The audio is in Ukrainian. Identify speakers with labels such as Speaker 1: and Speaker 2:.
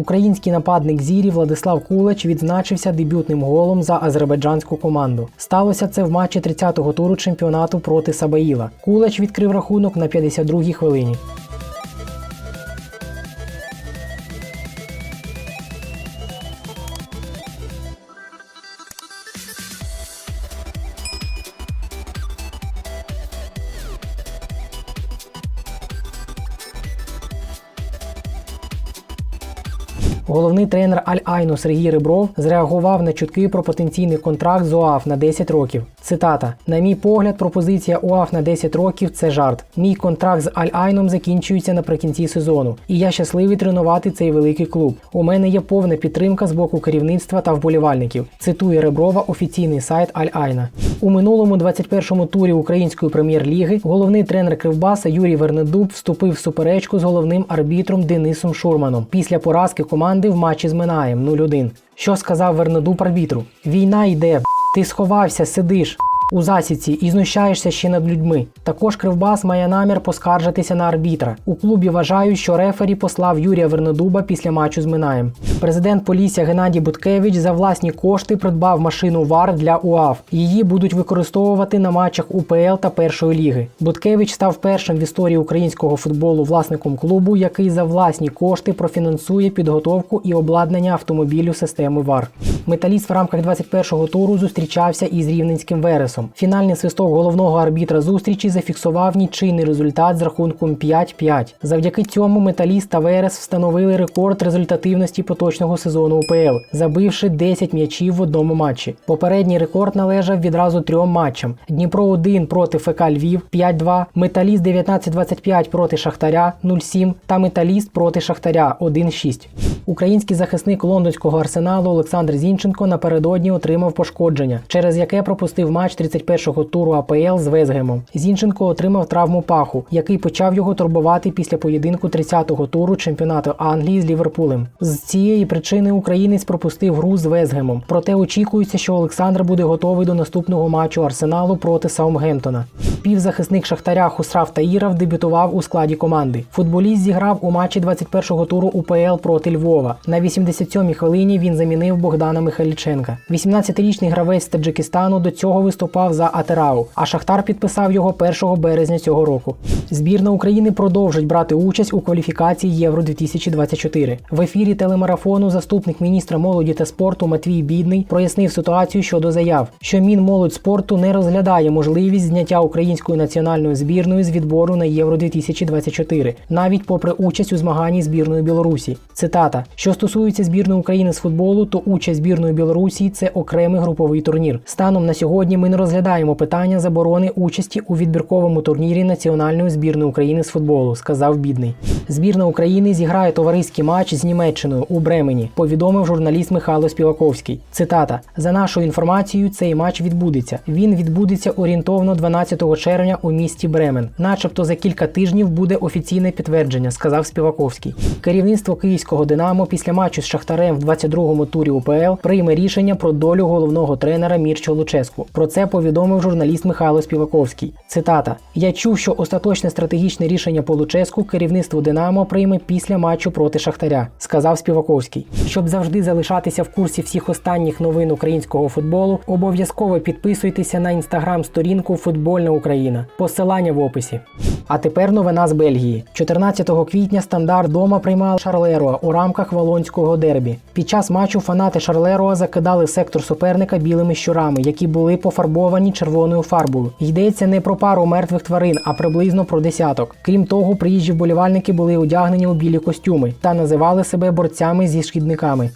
Speaker 1: Український нападник зірі Владислав Кулач відзначився дебютним голом за азербайджанську команду. Сталося це в матчі 30-го туру чемпіонату проти Сабаїла. Кулач відкрив рахунок на 52-й хвилині. Головний тренер Аль-Айну Сергій Рибров зреагував на чутки про потенційний контракт з ОАФ на 10 років. Цитата: На мій погляд, пропозиція УАФ на 10 років це жарт. Мій контракт з Аль-Айном закінчується наприкінці сезону, і я щасливий тренувати цей великий клуб. У мене є повна підтримка з боку керівництва та вболівальників. Цитує Реброва офіційний сайт Аль-Айна. У минулому 21-му турі української прем'єр-ліги головний тренер Кривбаса Юрій Вернедуб вступив в суперечку з головним арбітром Денисом Шурманом після поразки команди в матчі з Минаєм 0-1. Що сказав Вернедуб арбітру? Війна йде. Ти сховався, сидиш. У засідці і знущаєшся ще над людьми. Також Кривбас має намір поскаржитися на арбітра. У клубі вважають, що рефері послав Юрія Вернедуба після матчу з Минаєм. Президент Полісся Геннадій Буткевич за власні кошти придбав машину ВАР для УАФ. Її будуть використовувати на матчах УПЛ та першої ліги. Буткевич став першим в історії українського футболу власником клубу, який за власні кошти профінансує підготовку і обладнання автомобілю системи ВАР. Металіст в рамках 21-го туру зустрічався із рівненським Вересом. Фінальний свисток головного арбітра зустрічі зафіксував нічийний результат з рахунком 5-5. Завдяки цьому металіст та Верес встановили рекорд результативності поточного сезону УПЛ, забивши 10 м'ячів в одному матчі. Попередній рекорд належав відразу трьом матчам: Дніпро 1 проти ФК Львів 5-2, Металіст 19-25 проти Шахтаря 0-7 та Металіст проти Шахтаря 1-6. Український захисник лондонського арсеналу Олександр Зінченко напередодні отримав пошкодження, через яке пропустив матч 31-го туру АПЛ з Везгемом. Зінченко отримав травму паху, який почав його турбувати після поєдинку 30-го туру чемпіонату Англії з Ліверпулем. З цієї причини українець пропустив гру з Везгемом. Проте очікується, що Олександр буде готовий до наступного матчу Арсеналу проти Саумгемптона. Півзахисник Шахтаря Хусрав Таїров дебютував у складі команди. Футболіст зіграв у матчі 21-го туру УПЛ проти Львова. На 87-й хвилині він замінив Богдана Михайліченка. 18-річний гравець з Таджикистану до цього виступав за Атерау, а Шахтар підписав його 1 березня цього року. Збірна України продовжить брати участь у кваліфікації Євро 2024. В ефірі телемарафону заступник міністра молоді та спорту Матвій Бідний прояснив ситуацію щодо заяв, що Мінмолодь спорту не розглядає можливість зняття української національної збірної з відбору на Євро 2024, навіть попри участь у змаганні збірної Білорусі. Цитата: що стосується збірної України з футболу, то участь збірної Білорусі це окремий груповий турнір. Станом на сьогодні ми не розглядаємо питання заборони участі у відбірковому турнірі національної збірної України з футболу, сказав бідний. Збірна України зіграє товариський матч з Німеччиною у Бремені, повідомив журналіст Михайло Співаковський. Цитата: за нашою інформацією, цей матч відбудеться. Він відбудеться орієнтовно 12 червня у місті Бремен. Начебто за кілька тижнів буде офіційне підтвердження, сказав Співаковський. Керівництво київського Динамо після матчу з Шахтарем в 22-му турі УПЛ прийме рішення про долю головного тренера Мірчо Луческу. Про це повідомив журналіст Михайло Співаковський. Цитата: Я чув, що остаточне стратегічне рішення по Луческу керівництво Динамо прийме після матчу проти Шахтаря, сказав Співаковський. Щоб завжди залишатися в курсі всіх останніх новин українського футболу, обов'язково підписуйтеся на інстаграм-сторінку Футбольна Україна. Посилання в описі. А тепер новина з Бельгії. 14 квітня стандарт дома приймав Шарлероа у рамках Волонського дербі. Під час матчу фанати Шарлероа закидали сектор суперника білими щурами, які були пофарбовані червоною фарбою. Йдеться не про пару мертвих тварин, а приблизно про десяток. Крім того, приїжджі вболівальники були одягнені у білі костюми та називали себе борцями зі шкідниками.